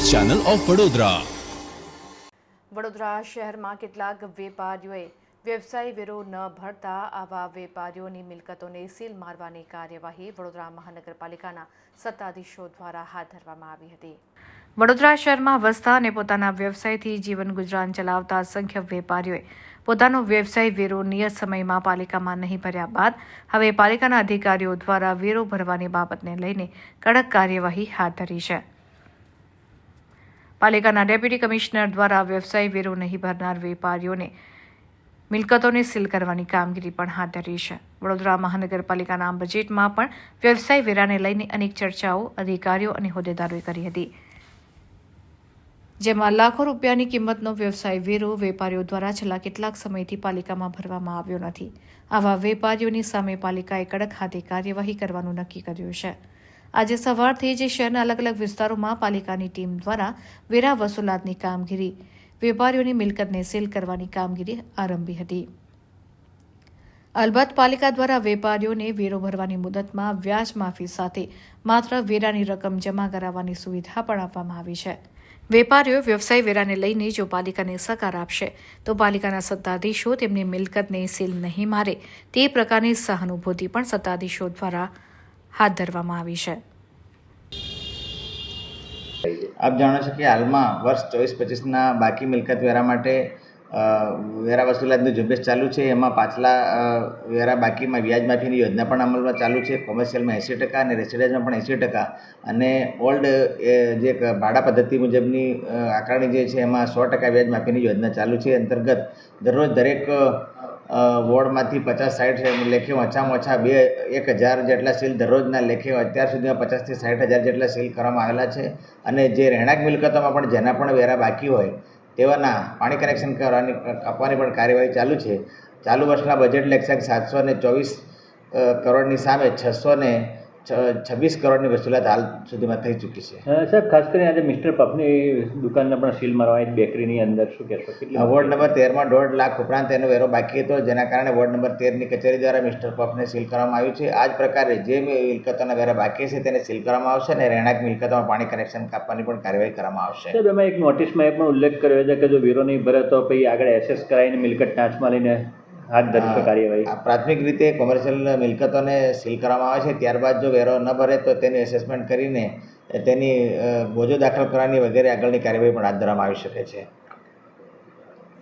Channel of Vadodara. Vadodara શહેરમાં કેટલાક વેપારીઓએ વ્યવસાય વેરો ન ભરતા આવા વેપારીઓની મિલકતોને સીલ મારવાની કાર્યવાહી વડોદરા મહાનગરપાલિકાના સત્તાધીશો દ્વારા હાથ ધરવામાં આવી હતી. વડોદરા શહેરમાં વસતા અને પોતાના વ્યવસાયથી જીવન ગુજરાન ચલાવતા અસંખ્ય વેપારીઓએ પોતાનો વ્યવસાય વેરો નિયત સમયમાં પાલિકામાં નહીં ભર્યા બાદ હવે પાલિકાના અધિકારીઓ દ્વારા વેરો ભરવાની બાબતને લઈને કડક કાર્યવાહી હાથ ધરી છે. પાલિકાના ડેપ્યુટી કમિશનર દ્વારા વ્યવસાય વેરો નહીં ભરનાર વેપારીઓને મિલકતોને સીલ કરવાની કામગીરી પણ હાથ ધરી છે. વડોદરા મહાનગરપાલિકાના બજેટમાં પણ વ્યવસાય વેરાને લઈને અનેક ચર્ચાઓ અધિકારીઓ અને હોદ્દેદારોએ કરી હતી. જેમાં લાખો રૂપિયાની કિંમતનો વ્યવસાય વેરો વેપારીઓ દ્વારા છેલ્લા કેટલાક સમયથી પાલિકામાં ભરવામાં આવ્યો નથી. આવા વેપારીઓની સામે પાલિકાએ કડક હાથે કાર્યવાહી કરવાનું નક્કી કર્યું છે. આજે સવારથી જ શહેરના અલગ અલગ વિસ્તારોમાં પાલિકાની ટીમ દ્વારા વેરા વસૂલાતની કામગીરી, વેપારીઓની મિલકતને સીલ કરવાની કામગીરી આરંભી હતી. અલબત્ત પાલિકા દ્વારા વેપારીઓને વેરો ભરવાની મુદતમાં વ્યાજ માફી સાથે માત્ર વેરાની રકમ જમા કરાવવાની સુવિધા પણ આપવામાં આવી છે. વેપારીઓ વ્યવસાય વેરાને લઈને જો પાલિકાને સહકાર આપશે, તો પાલિકાના સત્તાધીશો તેમની મિલકતને સીલ નહીં મારે તે પ્રકારની સહાનુભૂતિ પણ સત્તાધીશો દ્વારા હાથ ધરવામાં આવી છે. આપ જાણો છો કે હાલમાં વર્ષ ચોવીસ પચીસના બાકી મિલકત વેરા માટે વેરા વસૂલાતની ઝુંબેશ ચાલુ છે. એમાં પાછલા વેરા બાકીમાં વ્યાજ માફીની યોજના પણ અમલમાં ચાલુ છે. કોમર્શિયલમાં એંસી ટકા અને રેસિડેન્સમાં પણ એંસી ટકા. અને ઓલ્ડ જે ભાડા પદ્ધતિ મુજબની આકારણી જે છે, એમાં સો ટકા વ્યાજ માફીની યોજના ચાલુ છે. અંતર્ગત દરરોજ દરેક વોર્ડમાંથી પચાસ સાઠ લેખે ઓછામાં ઓછા બે, એક હજાર જેટલા સીલ દરરોજના લેખે અત્યાર સુધીમાં પચાસથી સાઠ હજાર જેટલા સીલ કરવામાં આવેલા છે. અને જે રહેણાંક મિલકતોમાં પણ જેના પણ વેરા બાકી હોય તેવાના પાણી કનેક્શન કરવાની આપવાની પણ કાર્યવાહી ચાલુ છે. ચાલુ વર્ષના બજેટ લેખસાક સાતસો ને ચોવીસ કરોડની સામે છસો ને છવ્વીસ કરોડની વસૂલાત હાલ સુધીમાં થઈ ચૂકી છે. સાહેબ ખાસ કરીને આજે મિસ્ટર પફની દુકાનને પણ સીલ મારવા બેકરીની અંદર શું કહેશો? કેટલી વોર્ડ નંબર તેરમાં દોઢ લાખ ઉપરાંત એનો વેરો બાકી હતો જેના કારણે વોર્ડ નંબર તેરની કચેરી દ્વારા મિસ્ટર પફને સીલ કરવામાં આવ્યું છે. આ જ પ્રકારે જે મિલકતોના વેરા બાકી છે તેને સીલ કરવામાં આવશે અને રહેણાંક મિલકતોમાં પાણી કનેક્શન કાપવાની પણ કાર્યવાહી કરવામાં આવશે. સાહેબ એમાં એક નોટિસમાં એ પણ ઉલ્લેખ કર્યો છે કે જો વેરો નહીં ભરે તો પછી આગળ એસેસ કરાવીને મિલકત ટાંચમાં લઈને હાથ ધરશો કાર્યવાહી. આ પ્રાથમિક રીતે કોમર્શિયલ મિલકતોને સીલ કરવામાં આવે છે. ત્યારબાદ જો વેરો ન ભરે તો તેની એસેસમેન્ટ કરીને તેની બોજો દાખલ કરવાની વગેરે આગળની કાર્યવાહી પણ હાથ ધરવામાં આવી શકે છે.